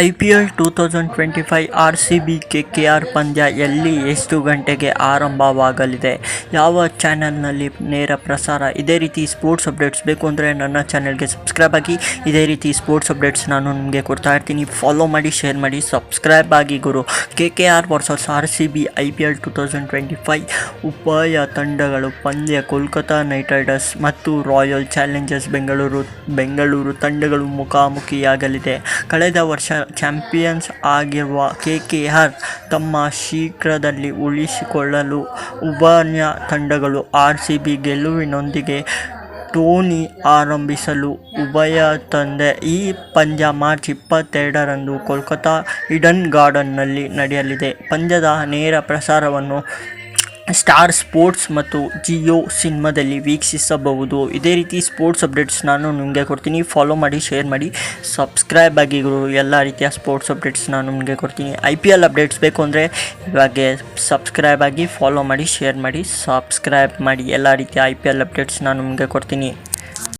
I P L two thousand twenty five R C B K K R ಪಂದ್ಯ ಎಲ್ಲಿ ಎಷ್ಟು ಗಂಟೆಗೆ ಆರಂಭವಾಗಲಿದೆ? ಯಾವ ಚಾನೆಲ್ನಲ್ಲಿ ನೇರ ಪ್ರಸಾರ? ಇದೇ ರೀತಿ ಸ್ಪೋರ್ಟ್ಸ್ ಅಪ್ಡೇಟ್ಸ್ ಬೇಕು ಅಂದರೆ ನನ್ನ ಚಾನೆಲ್ಗೆ ಸಬ್ಸ್ಕ್ರೈಬ್ ಆಗಿ. ಇದೇ ರೀತಿ ಸ್ಪೋರ್ಟ್ಸ್ ಅಪ್ಡೇಟ್ಸ್ ನಾನು ನಿಮಗೆ ಕೊಡ್ತಾ ಇರ್ತೀನಿ. ಫಾಲೋ ಮಾಡಿ ಶೇರ್ ಮಾಡಿ ಸಬ್ಸ್ಕ್ರೈಬ್ ಆಗಿ ಗುರು. K K R versus R C B I P L two thousand twenty five ಉಪಾಯ ತಂಡಗಳು ಪಂದ್ಯ ಕೋಲ್ಕತಾ ನೈಟ್ ರೈಡರ್ಸ್ ಮತ್ತು ರಾಯಲ್ ಚಾಲೆಂಜರ್ಸ್ ಬೆಂಗಳೂರು ಬೆಂಗಳೂರು ತಂಡಗಳು ಮುಖಾಮುಖಿಯಾಗಲಿದೆ. ಕಳೆದ ವರ್ಷ ಚಾಂಪಿಯನ್ಸ್ ಆಗಿರುವ ಕೆ ಕೆ ಆರ್ ತಮ್ಮ ಶೀಘ್ರದಲ್ಲಿ ಉಳಿಸಿಕೊಳ್ಳಲು ಉಭಯ ತಂಡಗಳು ಆರ್ ಸಿ ಬಿ ಗೆಲುವಿನೊಂದಿಗೆ ಟೋನಿ ಆರಂಭಿಸಲು ಉಭಯ ತಂದೆ ಈ ಪಂದ್ಯ ಮಾರ್ಚ್ ಇಪ್ಪತ್ತೆರಡರಂದು ಕೋಲ್ಕತಾ ಇಡನ್ ಗಾರ್ಡನ್ನಲ್ಲಿ ನಡೆಯಲಿದೆ. ಪಂದ್ಯದ ನೇರ ಪ್ರಸಾರವನ್ನು ಸ್ಟಾರ್ ಸ್ಪೋರ್ಟ್ಸ್ ಮತ್ತು ಜಿಯೋ ಸಿನಿಮಾದಲ್ಲಿ ವೀಕ್ಷಿಸಬಹುದು. ಇದೇ ರೀತಿ ಸ್ಪೋರ್ಟ್ಸ್ ಅಪ್ಡೇಟ್ಸ್ ನಾನು ನಿಮಗೆ ಕೊಡ್ತೀನಿ. ಫಾಲೋ ಮಾಡಿ ಶೇರ್ ಮಾಡಿ ಸಬ್ಸ್ಕ್ರೈಬ್ ಆಗಿ ಗುರು ಎಲ್ಲ ರೀತಿಯ ಸ್ಪೋರ್ಟ್ಸ್ ಅಪ್ಡೇಟ್ಸ್ ನಾನು ನಿಮಗೆ ಕೊಡ್ತೀನಿ. ಐ ಪಿ ಎಲ್ ಅಪ್ಡೇಟ್ಸ್ ಬೇಕು ಅಂದರೆ ಇವಾಗೆ ಸಬ್ಸ್ಕ್ರೈಬ್ ಆಗಿ ಫಾಲೋ ಮಾಡಿ ಶೇರ್ ಮಾಡಿ ಸಬ್ಸ್ಕ್ರೈಬ್ ಮಾಡಿ. ಎಲ್ಲ ರೀತಿಯ ಐ ಪಿ ಎಲ್ ಅಪ್ಡೇಟ್ಸ್ ನಾನು ನಿಮಗೆ ಕೊಡ್ತೀನಿ.